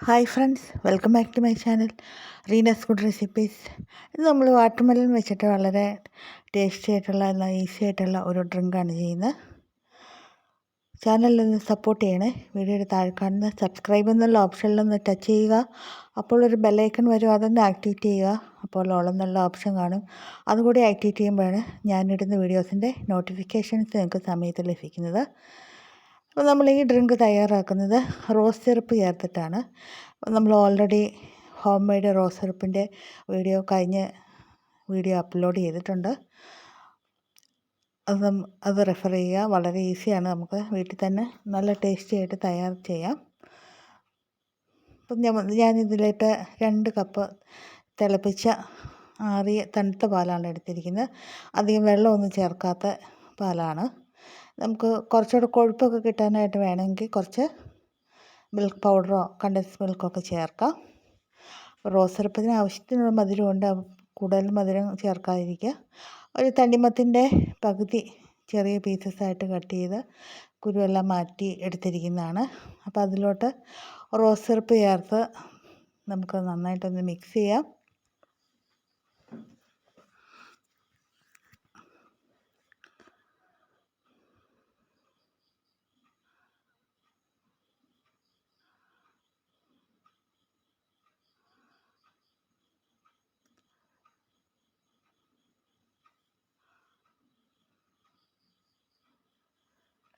Hi friends welcome back to my channel Reena's good recipes ഇത് നമ്മൾ watermelon വെച്ചിട്ട് വളരെ ടേസ്റ്റി ആയിട്ടുള്ള എന്നാൽ ഈസി ആയിട്ടുള്ള ഒരു ഡ്രിങ്കാണ് ചെയ്യുന്നത്. ചാനലിൽ നിന്ന് സപ്പോർട്ട് ചെയ്യണേ. വീഡിയോയുടെ താഴെ കാണുന്ന സബ്സ്ക്രൈബ് എന്നുള്ള ഓപ്ഷനിലൊന്ന് ടച്ച് ചെയ്യുക. അപ്പോൾ ഒരു ബെല്ലൈക്കൺ വരും അതൊന്ന് ആക്ടിവേറ്റ് ചെയ്യുക. അപ്പോൾ ഓളെന്നുള്ള ഓപ്ഷൻ കാണും. അതുകൂടി ആക്ടിവേറ്റ് ചെയ്യുമ്പോഴാണ് ഞാനിടുന്ന വീഡിയോസിന്റെ നോട്ടിഫിക്കേഷൻസ് നിങ്ങൾക്ക് സമയത്ത് ലഭിക്കുന്നത്. അപ്പോൾ നമ്മൾ ഈ ഡ്രിങ്ക് തയ്യാറാക്കുന്നത് റോസ് സിറപ്പ് ചേർത്തിട്ടാണ്. നമ്മൾ ഓൾറെഡി ഹോം മെയ്ഡ് റോസ് സിറപ്പിന്റെ വീഡിയോ കഴിഞ്ഞ വീഡിയോ അപ്ലോഡ് ചെയ്തിട്ടുണ്ട്. അത് അത് റെഫർ ചെയ്യുക. വളരെ ഈസിയാണ്. നമുക്ക് വീട്ടിൽ തന്നെ നല്ല ടേസ്റ്റി ആയിട്ട് തയ്യാർ ചെയ്യാം. അപ്പം ഞാൻ ഞാനിതിലേക്ക് രണ്ട് കപ്പ് തിളപ്പിച്ച ആറിയ തണുത്ത പാലാണ് എടുത്തിരിക്കുന്നത്. അധികം വെള്ളമൊന്നും ചേർക്കാത്ത പാലാണ്. നമുക്ക് കുറച്ചുകൂടെ കൊഴുപ്പൊക്കെ കിട്ടാനായിട്ട് വേണമെങ്കിൽ കുറച്ച് മിൽക്ക് പൗഡറോ കണ്ടൻസ് മിൽക്കൊക്കെ ചേർക്കാം. റോസ് സിറപ്പത്തിന് ആവശ്യത്തിനുള്ള മധുരമുണ്ട് കൂടുതൽ മധുരം ചേർക്കാതിരിക്കുക. ഒരു തണ്ണിമത്തിന്റെ പകുതി ചെറിയ പീസസ് ആയിട്ട് കട്ട് ചെയ്ത് കുരുവെല്ലാം മാറ്റി എടുത്തിരിക്കുന്നതാണ്. അപ്പോൾ അതിലോട്ട് റോസ് സിറപ്പ് ചേർത്ത് നമുക്ക് നന്നായിട്ടൊന്ന് മിക്സ് ചെയ്യാം.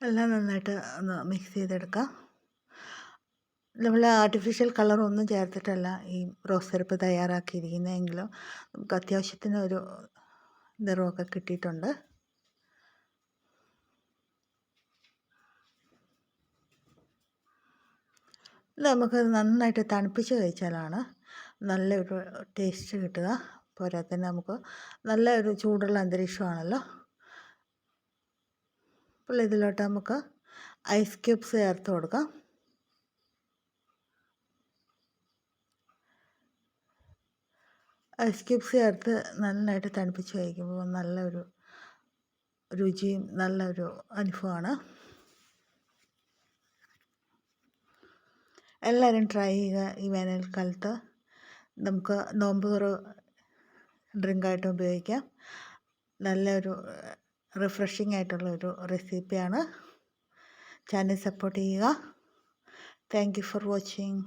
എല്ലാം നന്നായിട്ട് ഒന്ന് മിക്സ് ചെയ്തെടുക്കാം. നമ്മൾ ആർട്ടിഫിഷ്യൽ കളറൊന്നും ചേർത്തിട്ടല്ല ഈ റോസ് സിറപ്പ് തയ്യാറാക്കിയിരിക്കുന്നതെങ്കിലും നമുക്ക് അത്യാവശ്യത്തിന് ഒരു നിറമൊക്കെ കിട്ടിയിട്ടുണ്ട്. നമുക്ക് നന്നായിട്ട് തണുപ്പിച്ച് കഴിച്ചാലാണ് നല്ലൊരു ടേസ്റ്റ് കിട്ടുക. പോരാത്തന്നെ നമുക്ക് നല്ല ഒരു ചൂടുള്ള അന്തരീക്ഷമാണല്ലോ. അപ്പോൾ ഇതിലോട്ട് നമുക്ക് ഐസ് ക്യൂബ്സ് ചേർത്ത് കൊടുക്കാം. ഐസ് ക്യൂബ്സ് ചേർത്ത് നന്നായിട്ട് തണുപ്പിച്ച് കഴിക്കുമ്പോൾ നല്ലൊരു രുചിയും നല്ലൊരു അനുഭവമാണ്. എല്ലാവരും ട്രൈ ചെയ്യുക ഈ വേനൽക്കാലത്ത് നമുക്ക് നോമ്പ് തുറ ഡ്രിങ്കായിട്ട് ഉപയോഗിക്കാം. നല്ലൊരു റിഫ്രഷിംഗ് ആയിട്ടുള്ള ഒരു റെസിപ്പിയാണ് ചാനൽ സപ്പോർട്ട് ചെയ്യുക. Thank you for watching